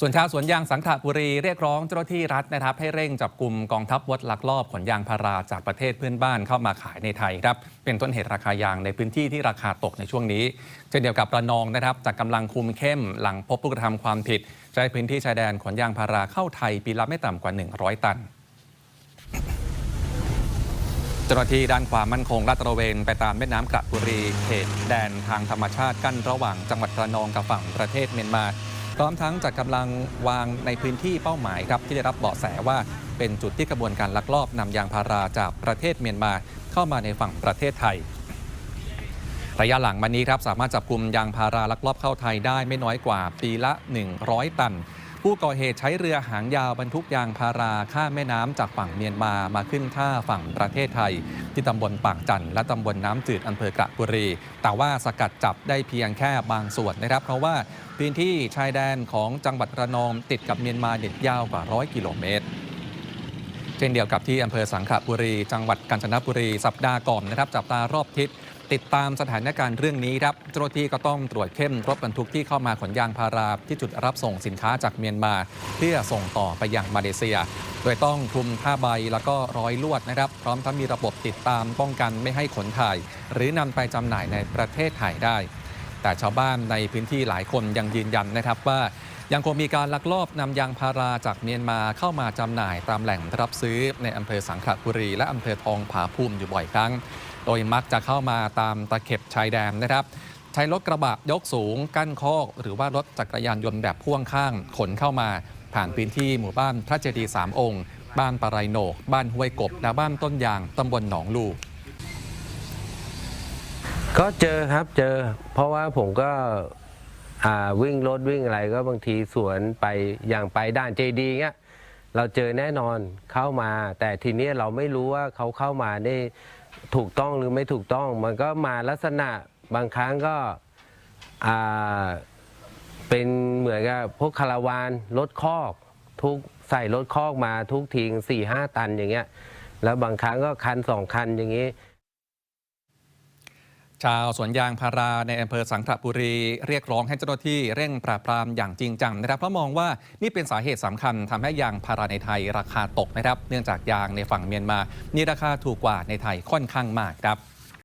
ส่วนชาวสวนยางสังขบุรีเรียกร้องเจ้าหน้าที่รัฐนะครับ ให้เร่งจับกลุ่มกองทัพวัดลักลอบขนยางพาราจากประเทศเพื่อนบ้านเข้ามาขายในไทยครับเป็นต้นเหตุราคายางในพื้นที่ที่ราคาตกในช่วงนี้ เช่นเดียวกับระนองนะครับจากกำลังคุมเข้มหลังพบผู้กระทำความผิด ใช้พื้นที่ชายแดนขนยางพาราเข้าไทยปีละไม่ต่ำกว่า 100 ตันเจ้าหน้าที่ด้านความมั่นคงลาดตระเวนไปตามแม่น้ำกระบุรี เขตแดนทางธรรมชาติกั้นระหว่างจังหวัดระนองกับฝั่งประเทศเมียนมา พร้อมทั้งจัดกำลังวางในพื้นที่เป้าหมายครับที่ได้รับเบาะแสว่าเป็นจุดที่กระบวนการลักลอบนำยางพาราจากประเทศเมียนมาเข้ามาในฝั่งประเทศไทย ระยะหลังมานี้ครับสามารถจับกลุ่มยางพาราลักลอบเข้าไทยได้ไม่น้อยกว่าปีละ 100 ตัน ผู้ก่อเหตุใช้เรือหางยาวบรรทุกยางพาราข้ามแม่น้ำจากฝั่งเมียนมามาขึ้นท่าฝั่งประเทศไทย ที่ตำบลปากจันทร์และตำบลน้ำจืดอำเภอกระบุรี แต่ว่าสกัดจับได้เพียงแค่บางส่วนนะครับ เพราะว่าพื้นที่ชายแดนของจังหวัดระนองติดกับเมียนมาเด็ดยาวกว่าร้อยกิโลเมตรเช่นเดียวกับที่อำเภอสังขบุรี จังหวัดกาญจนบุรี สัปดาห์ก่อนนะครับ จับตารอบทิศ ติดตามสถานการณ์เรื่องนี้ครับเจ้าหน้าที่ก็ต้องตรวจเข้มรถบรรทุกที่เข้ามาขนยางพาราที่จุดรับส่งสินค้าจากเมียนมา เพื่อส่งต่อไปยังมาเลเซีย โดยต้องคลุมผ้าใบแล้วก็ร้อยลวดนะครับ พร้อมทั้งมีระบบติดตามป้องกันไม่ให้ขนถ่าย หรือนำไปจำหน่ายในประเทศไทยได้ แต่ชาวบ้านในพื้นที่หลายคนยังยืนยันนะครับว่ายังคงมีการลักลอบนำยางพาราจากเมียนมาเข้ามาจำหน่ายตามแหล่งรับซื้อในอำเภอสังขบุรี และอำเภอทองผาภูมิอยู่บ่อยครั้ง โดยมักจะเข้ามาตามตะเข็บชายแดนนะครับ ใช้รถกระบะยกสูง กั้นคอก หรือว่ารถจักรยานยนต์แบบพ่วงข้างขนเข้ามาผ่านพื้นที่หมู่บ้านพระเจดีย์สามองค์ บ้านปะไรโหนก บ้านห้วยกบ และบ้านต้นยางตำบลหนองลูก็เจอครับเจอ เพราะว่าผมก็วิ่งรถวิ่งอะไรก็บางทีสวนไปอย่างไปด่านเจดีเงี้ยเราเจอแน่นอนเข้ามา แต่ทีนี้เราไม่รู้ว่าเขาเข้ามาได้ ถูกต้องหรือไม่ถูกต้อง มันก็มาลักษณะบางครั้งก็เป็นเหมือนกับพวกคาราวานรถคอกทุกใส่รถคอกมาทุกทิ้งสี่ห้าตันอย่างเงี้ย แล้วบางครั้งก็คันสองคันอย่างงี้ ชาวสวนยางพาราในอำเภอสังขบุรี เรียกร้องให้เจ้าหน้าที่เร่งปราบปรามอย่างจริงจังนะครับเพราะมองว่านี่เป็นสาเหตุสำคัญทำให้ยางพาราในไทยราคาตกนะครับ เนื่องจากยางในฝั่งเมียนมา มีราคาถูกกว่าในไทยค่อนข้างมากครับ